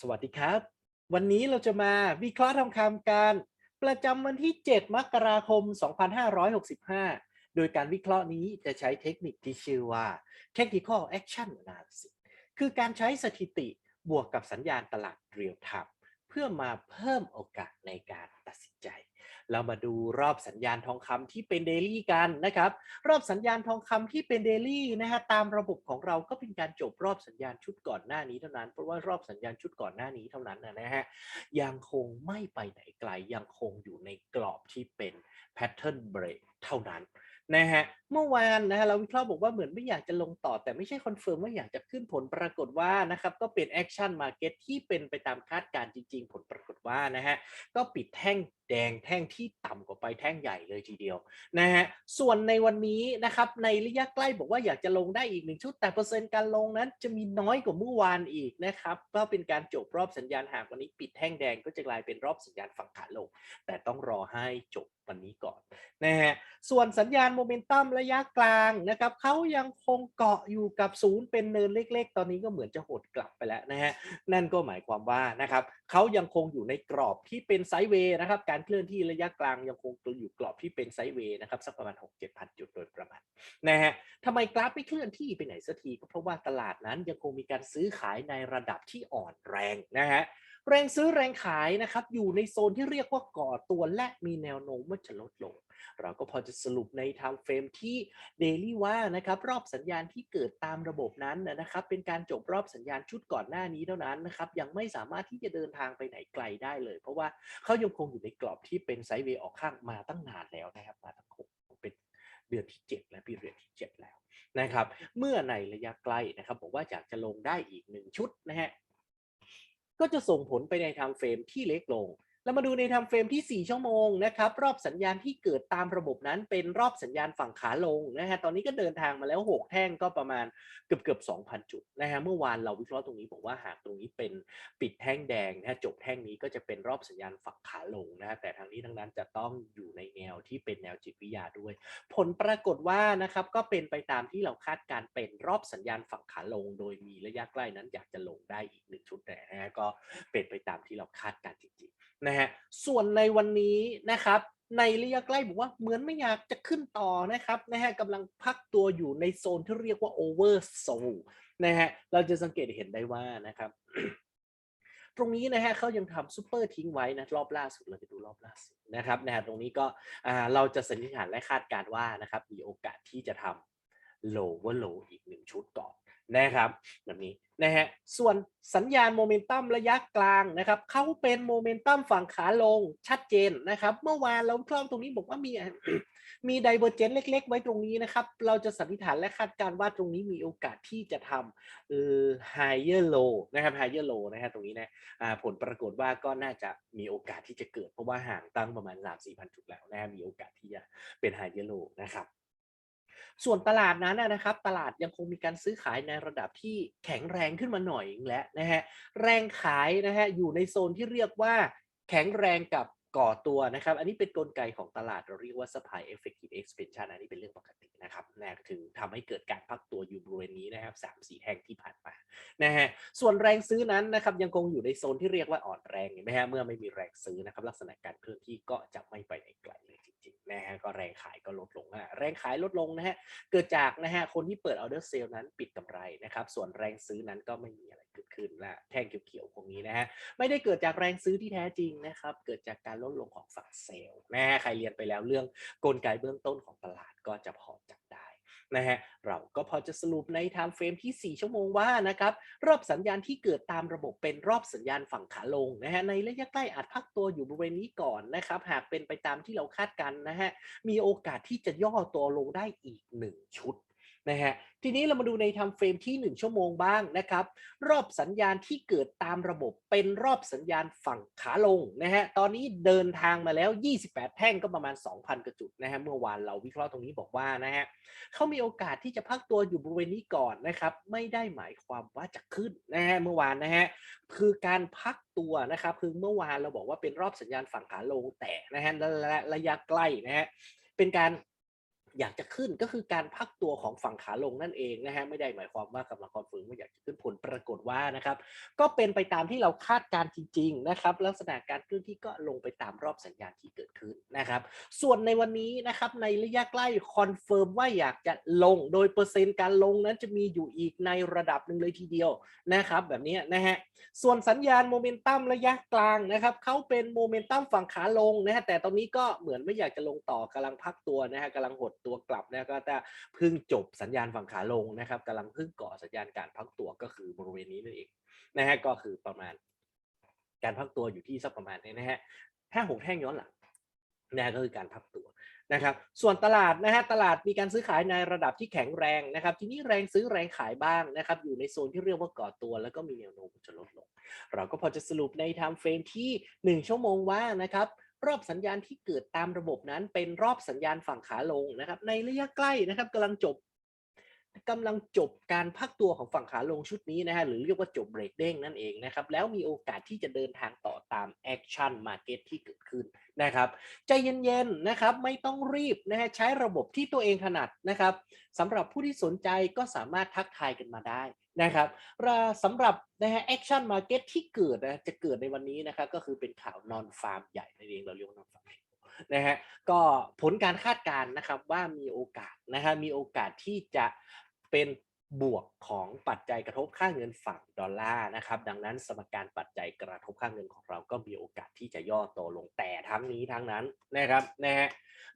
สวัสดีครับ วันนี้เราจะมาวิเคราะห์ทองคำการ ประจำวันที่ 7 มกราคม 2565 โดยการวิเคราะห์นี้จะใช้เทคนิคที่ชื่อว่า Technical Action Analysis คือการใช้สถิติบวกกับสัญญาณตลาดเรียลไทม์เพื่อมาเพิ่มโอกาสในการตัดสินใจ เรามาดูรอบสัญญาณทองคำที่เป็นเดลี่กันนะครับ รอบสัญญาณทองคำที่เป็นเดลี่นะฮะตามระบบของเราก็เป็นการจบรอบสัญญาณชุดก่อนหน้านี้เท่านั้น เพราะว่ารอบสัญญาณชุดก่อนหน้านี้เท่านั้นนะฮะยังคงไม่ไปไหนไกลยังคงอยู่ในกรอบที่เป็น pattern break เท่านั้นนะฮะเมื่อวานนะฮะเราวิเคราะห์บอกว่าเหมือนไม่อยากจะลงต่อ แต่ไม่ใช่คอนเฟิร์มว่าอยากจะขึ้นผลปรากฏว่านะครับก็เป็น action market ที่เป็นไปตามคาดการณ์จริง ๆ ผลปรากฏว่านะฮะก็ปิดแท่ง แดงแท่งที่ต่ำกว่าไปแท่งใหญ่เลยทีเดียวนะฮะส่วนในวันนี้นะครับในระยะใกล้บอกว่าอยากจะลงได้อีกหนึ่งชุด แต่เปอร์เซ็นต์การลงนั้นจะมีน้อยกว่าเมื่อวานอีกนะครับก็เป็นการจบรอบสัญญาณหากวันนี้ปิดแท่งแดงก็จะกลายเป็นรอบสัญญาณฝั่งขาลง แต่ต้องรอให้จบวันนี้ก่อนนะฮะส่วนสัญญาณโมเมนตัมระยะกลางนะครับเขายังคงเกาะอยู่กับศูนย์เป็นเนินเล็ก ๆ ตอนนี้ก็เหมือนจะหดกลับไปแล้วนะฮะนั่นก็หมายความว่านะครับเขายังคงอยู่ในกรอบที่เป็นไซด์เวย์นะครับการเคลื่อนที่ระยะกลางยังคงอยู่กรอบที่เป็นไซด์เวย์นะครับสักประมาณ 6 7พันจุดโดยประมาณนะฮะ ทำไมกราฟไม่เคลื่อนที่ไปไหนสักทีก็เพราะว่าตลาดนั้นยังคงมีการซื้อขายในระดับที่อ่อนแรงนะฮะแรงซื้อแรงขายนะครับอยู่ในโซนที่เรียกว่าก่อตัวและมีแนวโน้มว่าจะลดลง เราก็พอจะสรุปใน time frame ที่ Daily ว่านะครับรอบสัญญาณที่เกิดตามระบบนั้นนะครับเป็นการจบรอบสัญญาณชุดก่อนหน้านี้เท่านั้นนะครับยังไม่สามารถที่จะเดินทางไปไหนไกลได้เลย เพราะว่าเขายังคงอยู่ในกรอบที่เป็นไซด์เวย์ออกข้างมาตั้งนานแล้วนะครับมาตั้งคง เดือนที่ 7 และปีเรียนที่ 7 แล้วนะครับ เมื่อในระยะไกลนะครับบอกว่าอยากจะลงได้อีกหนึ่งชุดนะฮะก็จะส่งผลไปในไทม์เฟรมที่เล็กลง เรามาดูใน time frame ที่ 4 ชั่วโมงนะครับรอบสัญญาณที่เกิดตามระบบนั้นเป็นรอบสัญญาณฝั่งขาลงนะฮะตอนนี้ก็เดินทางมาแล้ว 6 แท่งก็ประมาณเกือบเกือบ2,000 จุดนะฮะเมื่อวานเราวิเคราะห์ตรงนี้บอกว่าหากตรงนี้เป็นปิดแท่งแดงนะฮะจบแท่งนี้ก็จะเป็นรอบสัญญาณฝั่งขาลงนะฮะแต่ทางนี้ทั้งนั้นจะต้องอยู่ในแนวที่เป็นแนวจิตวิทยาด้วย ผลปรากฏว่านะครับก็เป็นไปตามที่เราคาดการเป็นรอบสัญญาณฝั่งขาลง โดยมีระยะใกล้นั้นอยากจะลงได้อีกหนึ่งชุดนะฮะก็เป็นไปตามที่เราคาดการจริงๆนะฮะส่วนในวันนี้นะครับในระยะใกล้บอกว่าเหมือนไม่อยากจะขึ้นต่อนะครับนะฮะกำลังพักตัวอยู่ในโซนที่เรียกว่า over sold นะฮะเราจะสังเกตเห็นได้ว่านะครับตรงนี้นะฮะเขายังทำซูเปอร์ทิ้งไว้นะรอบล่าสุดเราจะดูรอบล่าสุดนะครับนะฮะตรงนี้ก็เราจะสันนิษฐานและคาดการณ์ว่านะครับมีโอกาสที่จะทำ lower low อีกหนึ่งชุดก่อน นะครับแบบนี้นะฮะส่วนสัญญาณโมเมนตัมระยะกลางนะครับเขาเป็นโมเมนตัมฝั่งขาลงชัดเจนนะครับ เมื่อวานเราคล่อมตรงนี้บอกว่ามีมีไดเวอร์เจนเล็ก ๆ ไว้ตรงนี้นะครับ เราจะสันนิษฐานและคาดการณ์ว่าตรงนี้มีโอกาสที่จะทำเอ่อ higher low นะครับ higher low นะฮะตรงนี้นะอ่าผลปรากฏว่าก็น่าจะมีโอกาสที่จะเกิด เพราะว่าห่างตั้งประมาณ 3 4พันจุดแล้วนะมีโอกาสที่จะเป็น higher low นะครับ ส่วนตลาดนั้นนะครับ ตลาดยังคงมีการซื้อขายในระดับที่แข็งแรงขึ้นมาหน่อยอีกแล้วนะฮะแรงขายนะฮะอยู่ในโซนที่เรียกว่าแข็งแรงกับก่อตัวนะครับ อันนี้เป็นกลไกของตลาดเราเรียกว่า supply effective expansion อันนี้เป็นเรื่องปกตินะครับนะถึงทำให้เกิดการพักตัวอยู่บริเวณนี้นะครับสามสี่แท่งที่ผ่านมานะฮะส่วนแรงซื้อนั้นนะครับยังคงอยู่ในโซนที่เรียกว่าอ่อนแรงเห็นไหมฮะเมื่อไม่มีแรงซื้อนะครับลักษณะการเคลื่อนที่ก็จะไม่ไปไหนไกล นะฮะก็แรงขายก็ลดลงฮะแรงขายลดลงนะฮะเกิดจากนะฮะคนที่เปิดออเดอร์เซลนั้นปิดกำไรนะครับส่วนแรงซื้อนั้นก็ไม่มีอะไรเกิดขึ้นละแท่งเขียวๆพวกนี้นะฮะไม่ได้เกิดจากแรงซื้อที่แท้จริงนะครับเกิดจากการลดลงของฝั่งเซลล์นะฮะใครเรียนไปแล้วเรื่องกลไกเบื้องต้นของตลาดก็จะพอจับ นะฮะเราก็พอจะสรุปในไทม์เฟรมที่ 4 ชั่วโมงว่านะครับรอบสัญญาณที่เกิดตามระบบเป็นรอบสัญญาณฝั่งขาลงนะฮะในระยะใกล้อาจพักตัวอยู่บริเวณนี้ก่อนนะครับหากเป็นไปตามที่เราคาดกันนะฮะมีโอกาสที่จะย่อตัวลงได้อีก 1 ชุด นะฮะทีนี้เรามาดูใน time frame ที่ 1 ชั่วโมงบ้างนะครับ รอบสัญญาณที่เกิดตามระบบเป็นรอบสัญญาณฝั่งขาลงนะฮะตอนนี้เดินทางมาแล้ว 28 แท่งก็ประมาณ 2,000 กระจุดนะฮะเมื่อวานเราวิเคราะห์ตรงนี้บอกว่านะฮะเขามีโอกาสที่จะพักตัวอยู่บริเวณนี้ก่อนนะครับไม่ได้หมายความว่าจะขึ้นนะฮะเมื่อวานนะฮะคือการพักตัวนะครับคือเมื่อวานเราบอกว่าเป็นรอบสัญญาณฝั่งขาลงแต่นะฮะและระยะใกล้นะฮะเป็นการ อยากจะขึ้นก็คือการพักตัวของฝั่งขาลงนั่นเองนะฮะไม่ได้หมายความว่ากำลังคอนเฟิร์มว่าอยากจะขึ้นผลปรากฏว่านะครับ ก็เป็นไปตามที่เราคาดการณ์จริง ๆ นะครับ ลักษณะการเคลื่อนที่ก็ลงไปตามรอบสัญญาณที่เกิดขึ้นนะครับ ส่วนในวันนี้นะครับในระยะใกล้คอนเฟิร์มว่าอยากจะลง โดยเปอร์เซ็นต์การลงนั้นจะมีอยู่อีกในระดับหนึ่งเลยทีเดียวนะครับ แบบนี้นะฮะส่วนสัญญาณโมเมนตัมระยะกลางนะครับเขาเป็นโมเมนตัมฝั่งขาลงนะฮะแต่ตอนนี้ก็เหมือนไม่อยากจะลงต่อกำลังพักตัวนะฮะกำลังหดตัวกลับนะก็จะเพิ่งจบสัญญาณฝั่งขาลงนะครับกำลังเพิ่งก่อสัญญาณการพักตัวก็คือบริเวณนี้นั่นเองนะฮะก็คือประมาณ การพักตัวอยู่ที่สักประมาณนี้นะฮะห้าหกแท่งย้อนหลังนะฮะก็คือการพักตัวนะครับ ส่วนตลาดนะฮะตลาดมีการซื้อขายในระดับที่แข็งแรงนะครับ ทีนี้แรงซื้อแรงขายบ้างนะครับ อยู่ในโซนที่เรียกว่าก่อตัว แล้วก็มีแนวโน้มจะลดลง เราก็พอจะสรุปในไทม์เฟรมที่ 1 ชั่วโมงว่านะครับ รอบสัญญาณที่เกิดตามระบบนั้นเป็นรอบสัญญาณฝั่งขาลงนะครับ ในระยะใกล้นะครับกำลังจบ กำลังจบการพักตัวของฝั่งขาลงชุดนี้นะฮะหรือเรียกว่าจบเบรกเด้งนั่นเองนะครับแล้วมีโอกาสที่จะเดินทางต่อตามแอคชั่นมาเก็ตที่เกิดขึ้นนะครับใจเย็นๆนะครับไม่ต้องรีบนะฮะใช้ระบบที่ตัวเองถนัดนะครับสำหรับผู้ที่สนใจก็สามารถทักทายกันมาได้นะครับราสำหรับนะฮะแอคชั่นมาเก็ตที่เกิดนะจะเกิดในวันนี้นะครับก็คือเป็นข่าวนอนฟาร์มใหญ่นั่นเองเราเรียกว่านอนฟาร์ม นะฮะก็ผลการคาดการณ์นะครับว่ามีโอกาสนะฮะมีโอกาสที่จะเป็นบวกของปัจจัยกระทบค่าเงินฝั่งดอลลาร์นะครับ ดังนั้นสมการปัจจัยกระทบค่าเงินของเราก็มีโอกาสที่จะย่อตัวลงแต่ทั้งนี้ทั้งนั้นนะครับนะฮะ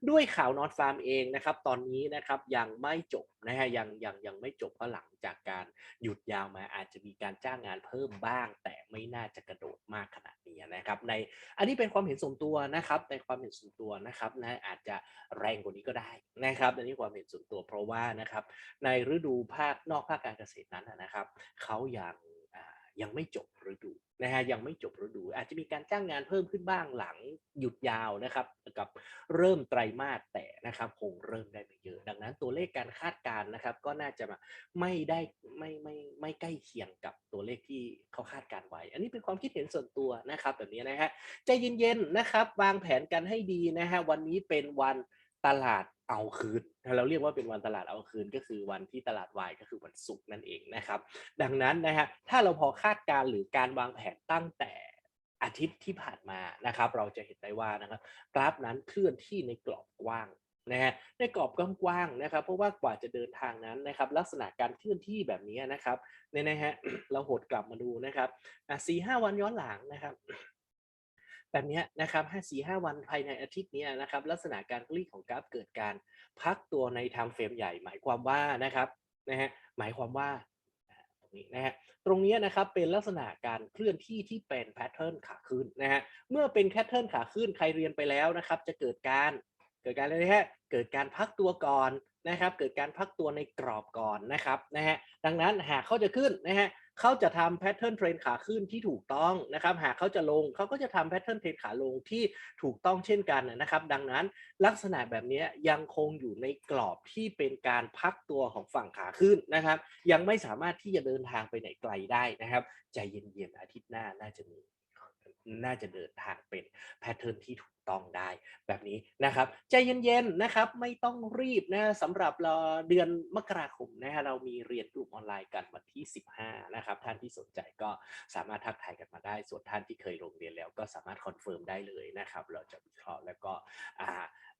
ด้วยข่าวนอตฟาร์มเองนะครับ ตอนนี้นะครับยังไม่จบนะฮะยังยังยังไม่จบเพราะหลังจากการหยุดยาวมาอาจจะมีการจ้างงานเพิ่มบ้าง แต่ไม่น่าจะกระโดดมากขนาดนี้นะครับ ในอันนี้เป็นความเห็นส่วนตัวนะครับในความเห็นส่วนตัวนะครับนะอาจจะแรงกว่านี้ก็ได้นะครับอันนี้ความเห็นส่วนตัวเพราะว่านะครับในฤดูภาคนอกภาคการเกษตรนั้นนะนะครับเขายังอ่า ยังไม่จบฤดูนะฮะยังไม่จบฤดู อาจจะมีการจ้างงานเพิ่มขึ้นบ้างหลังหยุดยาวนะครับกับเริ่มไตรมาสแต่นะครับคงเริ่มได้ไม่เยอะ ดังนั้นตัวเลขการคาดการณ์นะครับก็น่าจะไม่ได้ไม่ไม่ไม่ใกล้เคียงกับตัวเลขที่เขาคาดการไว้ อันนี้เป็นความคิดเห็นส่วนตัวนะครับแบบนี้นะฮะใจเย็นๆนะครับวางแผนกันให้ดีนะฮะวันนี้เป็นวัน ตลาดเอาคืนเราเรียกว่าเป็นวันตลาดเอาคืนก็คือวันที่ตลาดวายก็คือวันศุกร์นั่นเองนะครับ ดังนั้นนะฮะถ้าเราพอคาดการ์หรือการวางแผนตั้งแต่อาทิตย์ที่ผ่านมานะครับ เราจะเห็นได้ว่านะครับ กราฟนั้นเคลื่อนที่ในกรอบกว้างนะฮะในกรอบกว้างๆนะครับ เพราะว่ากว่าจะเดินทางนั้นนะครับ ลักษณะการเคลื่อนที่แบบนี้นะครับเนี่ยนะฮะเราหดกลับมาดูนะครับอะสี่ห้าวันย้อนหลังนะครับ แบบนี้นะครับห้าสี่ห้าวันภายในอาทิตย์นี้นะครับ ลักษณะการกลิ้งของกราฟเกิดการพักตัวในไทม์เฟรมใหญ่ หมายความว่านะครับนะฮะหมายความว่าตรงนี้นะฮะตรงนี้นะครับเป็นลักษณะการเคลื่อนที่ที่เป็นแพทเทิร์นขาขึ้นนะฮะเมื่อเป็นแพทเทิร์นขาขึ้นใครเรียนไปแล้วนะครับ จะเกิดการเกิดการอะไรนะฮะเกิดการพักตัวก่อนนะครับ เกิดการพักตัวในกรอบก่อนนะครับนะฮะดังนั้นหากเขาจะขึ้นนะฮะ เขาจะทำแพทเทิร์นเทรนขาขึ้นที่ถูกต้องนะครับหากเขาจะลงเขาก็จะทำแพทเทิร์นเทรนขาลงที่ถูกต้องเช่นกันนะครับ ดังนั้นลักษณะแบบนี้ยังคงอยู่ในกรอบที่เป็นการพักตัวของฝั่งขาขึ้นนะครับ ยังไม่สามารถที่จะเดินทางไปไหนไกลได้นะครับ ใจเย็นๆอาทิตย์หน้าน่าจะมี น่าจะเดินทางเป็นแพทเทิร์นที่ถูกต้องได้แบบนี้นะครับใจเย็นๆนะครับไม่ต้องรีบนะสำหรับเราเดือนมกราคมนะฮะเรามีเรียนกลุ่มออนไลน์กันวันที่ 15 นะครับ ท่านที่สนใจก็สามารถทักทายกันมาได้ ส่วนท่านที่เคยลงเรียนแล้วก็สามารถคอนเฟิร์มได้เลยนะครับ เราจะวิเคราะห์แล้วก็อ่า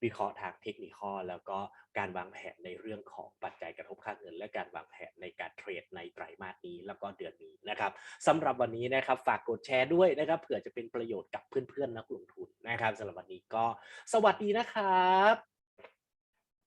วิเคราะห์ทางเทคนิคแล้วก็การวางแผนในเรื่องของปัจจัยกระทบค่าเงิน และการวางแผนในการเทรดในไตรมาสนี้แล้วก็เดือนนี้นะครับสำหรับวันนี้นะครับฝากกดแชร์ด้วยนะครับเผื่อจะเป็นประโยชน์กับเพื่อนๆนักลงทุนนะครับสำหรับวันนี้ก็สวัสดีนะครับ